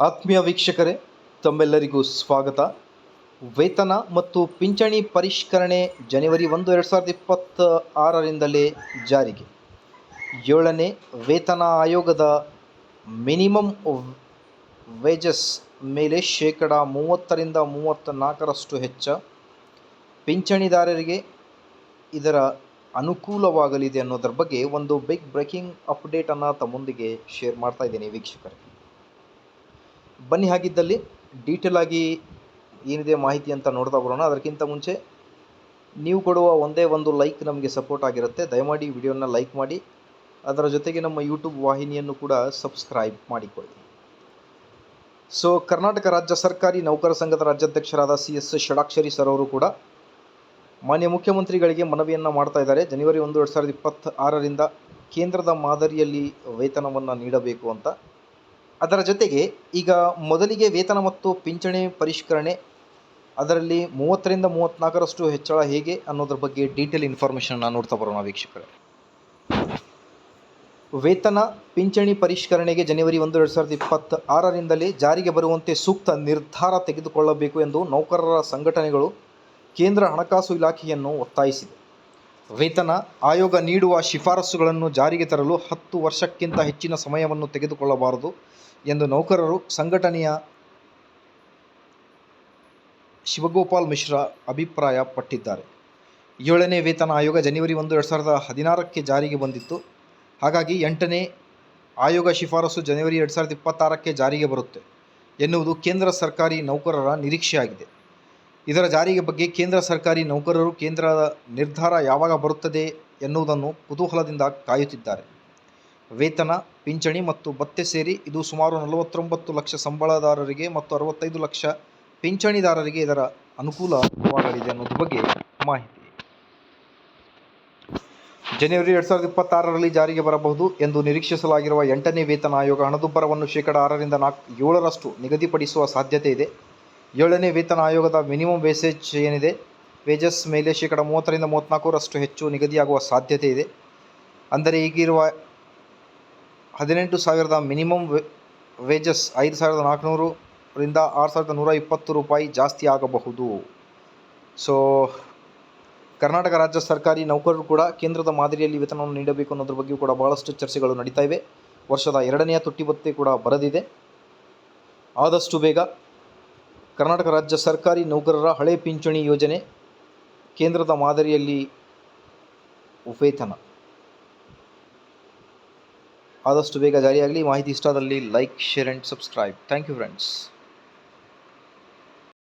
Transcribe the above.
ಆತ್ಮೀಯ ವೀಕ್ಷಕರೇ, ತಮ್ಮೆಲ್ಲರಿಗೂ ಸ್ವಾಗತ. ವೇತನ ಮತ್ತು ಪಿಂಚಣಿ ಪರಿಷ್ಕರಣೆ ಜನವರಿ ಒಂದು, ಎರಡು ಸಾವಿರದ ಇಪ್ಪತ್ತ ಆರರಿಂದಲೇ ಜಾರಿಗೆ. ಏಳನೇ ವೇತನ ಆಯೋಗದ ಮಿನಿಮಮ್ ವೇಜಸ್ ಮೇಲೆ ಶೇಕಡ ಮೂವತ್ತರಿಂದ ಮೂವತ್ತ ನಾಲ್ಕರಷ್ಟು ಹೆಚ್ಚ ಪಿಂಚಣಿದಾರರಿಗೆ ಇದರ ಅನುಕೂಲವಾಗಲಿದೆ ಅನ್ನೋದ್ರ ಬಗ್ಗೆ ಒಂದು ಬಿಗ್ ಬ್ರೇಕಿಂಗ್ ಅಪ್ಡೇಟನ್ನು ತಮ್ಮೊಂದಿಗೆ ಶೇರ್ ಮಾಡ್ತಾ ಇದ್ದೀನಿ ವೀಕ್ಷಕರೇ. ಬನ್ನಿ ಹಾಗಿದ್ದಲ್ಲಿ ಡೀಟೇಲ್ ಆಗಿ ಏನಿದೆ ಮಾಹಿತಿ ಅಂತ ನೋಡ್ತಾ ಬರೋಣ. ಅದಕ್ಕಿಂತ ಮುಂಚೆ ನೀವು ಕೊಡುವ ಒಂದೇ ಒಂದು ಲೈಕ್ ನಮಗೆ ಸಪೋರ್ಟ್ ಆಗಿರುತ್ತೆ. ದಯಮಾಡಿ ವಿಡಿಯೋನ ಲೈಕ್ ಮಾಡಿ. ಅದರ ಜೊತೆಗೆ ನಮ್ಮ ಯೂಟ್ಯೂಬ್ ವಾಹಿನಿಯನ್ನು ಕೂಡ ಸಬ್ಸ್ಕ್ರೈಬ್ ಮಾಡಿಕೊಳ್ಳಿ. ಸೊ ಕರ್ನಾಟಕ ರಾಜ್ಯ ಸರ್ಕಾರಿ ನೌಕರ ಸಂಘದ ರಾಜ್ಯಾಧ್ಯಕ್ಷರಾದ ಸಿ ಎಸ್ ಷಡಾಕ್ಷರಿ ಸರ್ ಅವರು ಕೂಡ ಮಾನ್ಯ ಮುಖ್ಯಮಂತ್ರಿಗಳಿಗೆ ಮನವಿಯನ್ನು ಮಾಡ್ತಾ ಇದ್ದಾರೆ. ಜನವರಿ ಒಂದು, ಎರಡು ಸಾವಿರದ ಇಪ್ಪತ್ತ ಆರರಿಂದ ಕೇಂದ್ರದ ಮಾದರಿಯಲ್ಲಿ ವೇತನವನ್ನು ನೀಡಬೇಕು ಅಂತ. ಅದರ ಜೊತೆಗೆ ಈಗ ಮೊದಲಿಗೆ ವೇತನ ಮತ್ತು ಪಿಂಚಣಿ ಪರಿಷ್ಕರಣೆ ಅದರಲ್ಲಿ ಮೂವತ್ತರಿಂದ ಮೂವತ್ತ್ನಾಲ್ಕರಷ್ಟು ಹೆಚ್ಚಳ ಹೇಗೆ ಅನ್ನೋದ್ರ ಬಗ್ಗೆ ಡೀಟೇಲ್ ಇನ್ಫಾರ್ಮೇಷನ್ನ ನೋಡ್ತಾ ಬರೋಣ ವೀಕ್ಷಕರೇ. ವೇತನ, ಪಿಂಚಣಿ ಪರಿಷ್ಕರಣೆಗೆ ಜನವರಿ ಒಂದು, ಎರಡು ಸಾವಿರದ ಇಪ್ಪತ್ತ ಆರರಿಂದಲೇ ಜಾರಿಗೆ ಬರುವಂತೆ ಸೂಕ್ತ ನಿರ್ಧಾರ ತೆಗೆದುಕೊಳ್ಳಬೇಕು ಎಂದು ನೌಕರರ ಸಂಘಟನೆಗಳು ಕೇಂದ್ರ ಹಣಕಾಸು ಇಲಾಖೆಯನ್ನು ಒತ್ತಾಯಿಸಿದೆ. ವೇತನ ಆಯೋಗ ನೀಡುವ ಶಿಫಾರಸುಗಳನ್ನು ಜಾರಿಗೆ ತರಲು ಹತ್ತು ವರ್ಷಕ್ಕಿಂತ ಹೆಚ್ಚಿನ ಸಮಯವನ್ನು ತೆಗೆದುಕೊಳ್ಳಬಾರದು ಎಂದು ನೌಕರರು ಸಂಘಟನೆಯ ಶಿವಗೋಪಾಲ್ ಮಿಶ್ರಾ ಅಭಿಪ್ರಾಯಪಟ್ಟಿದ್ದಾರೆ. ಏಳನೇ ವೇತನ ಆಯೋಗ ಜನವರಿ ಒಂದು, ಎರಡು ಸಾವಿರದ ಹದಿನಾರಕ್ಕೆ ಜಾರಿಗೆ ಬಂದಿತ್ತು. ಹಾಗಾಗಿ ಎಂಟನೇ ಆಯೋಗ ಶಿಫಾರಸು ಜನವರಿ, ಎರಡು ಸಾವಿರದ ಇಪ್ಪತ್ತಾರಕ್ಕೆ ಜಾರಿಗೆ ಬರುತ್ತೆ ಎನ್ನುವುದು ಕೇಂದ್ರ ಸರ್ಕಾರಿ ನೌಕರರ ನಿರೀಕ್ಷೆಯಾಗಿದೆ. ಇದರ ಜಾರಿಗೆ ಬಗ್ಗೆ ಕೇಂದ್ರ ಸರ್ಕಾರಿ ನೌಕರರು ಕೇಂದ್ರದ ನಿರ್ಧಾರ ಯಾವಾಗ ಬರುತ್ತದೆ ಎನ್ನುವುದನ್ನು ಕುತೂಹಲದಿಂದ ಕಾಯುತ್ತಿದ್ದಾರೆ. ವೇತನ, ಪಿಂಚಣಿ ಮತ್ತು ಭತ್ತೆ ಸೇರಿ ಇದು ಸುಮಾರು ನಲವತ್ತೊಂಬತ್ತು ಲಕ್ಷ ಸಂಬಳದಾರರಿಗೆ ಮತ್ತು ಅರವತ್ತೈದು ಲಕ್ಷ ಪಿಂಚಣಿದಾರರಿಗೆ ಇದರ ಅನುಕೂಲವಾಗಲಿದೆ ಅನ್ನೋದ್ರ ಬಗ್ಗೆ ಮಾಹಿತಿ. ಜನವರಿ ಎರಡು ಸಾವಿರದ ಇಪ್ಪತ್ತಾರರಲ್ಲಿ ಜಾರಿಗೆ ಬರಬಹುದು ಎಂದು ನಿರೀಕ್ಷಿಸಲಾಗಿರುವ ಎಂಟನೇ ವೇತನ ಆಯೋಗ ಹಣದುಬ್ಬರವನ್ನು ಶೇಕಡ ಆರರಿಂದ ನಾಲ್ಕು ಏಳರಷ್ಟು ನಿಗದಿಪಡಿಸುವ ಸಾಧ್ಯತೆ ಇದೆ. ಏಳನೇ ವೇತನ ಆಯೋಗದ ಮಿನಿಮಮ್ ವೇಸೇಜ್ ಏನಿದೆ? ವೇಜಸ್ ಮೇಲೆ ಶೇಕಡ ಮೂವತ್ತರಿಂದ ಮೂವತ್ತ್ನಾಲ್ಕರಷ್ಟು ಹೆಚ್ಚು ನಿಗದಿಯಾಗುವ ಸಾಧ್ಯತೆ ಇದೆ. ಅಂದರೆ ಈಗಿರುವ ಹದಿನೆಂಟು ಸಾವಿರದ ಮಿನಿಮಮ್ ವೇಜಸ್ ಐದು ಸಾವಿರದ ನಾಲ್ಕುನೂರರಿಂದ ಆರು ಸಾವಿರದ ನೂರ ಇಪ್ಪತ್ತು ರೂಪಾಯಿ ಜಾಸ್ತಿ ಆಗಬಹುದು. ಸೊ ಕರ್ನಾಟಕ ರಾಜ್ಯ ಸರ್ಕಾರಿ ನೌಕರರು ಕೂಡ ಕೇಂದ್ರದ ಮಾದರಿಯಲ್ಲಿ ವೇತನವನ್ನು ನೀಡಬೇಕು ಅನ್ನೋದ್ರ ಬಗ್ಗೆಯೂ ಕೂಡ ಭಾಳಷ್ಟು ಚರ್ಚೆಗಳು ನಡೀತಾ ಇವೆ. ವರ್ಷದ ಎರಡನೆಯ ತುಟ್ಟಿಭತ್ಯೆ ಕೂಡ ಬರೆದಿದೆ. ಆದಷ್ಟು ಬೇಗ ಕರ್ನಾಟಕ ರಾಜ್ಯ ಸರ್ಕಾರಿ ನೌಕರರ ಹಳೆ ಪಿಂಚಣಿ ಯೋಜನೆ ಕೇಂದ್ರದ ಮಾದರಿಯಲ್ಲಿ ವೇತನ ಆದಷ್ಟು ಬೇಗ ಜಾರಿಯಾಗಲಿ. ಮಾಹಿತಿ ಇಷ್ಟಾದಲ್ಲಿ like, share and subscribe. Thank you friends.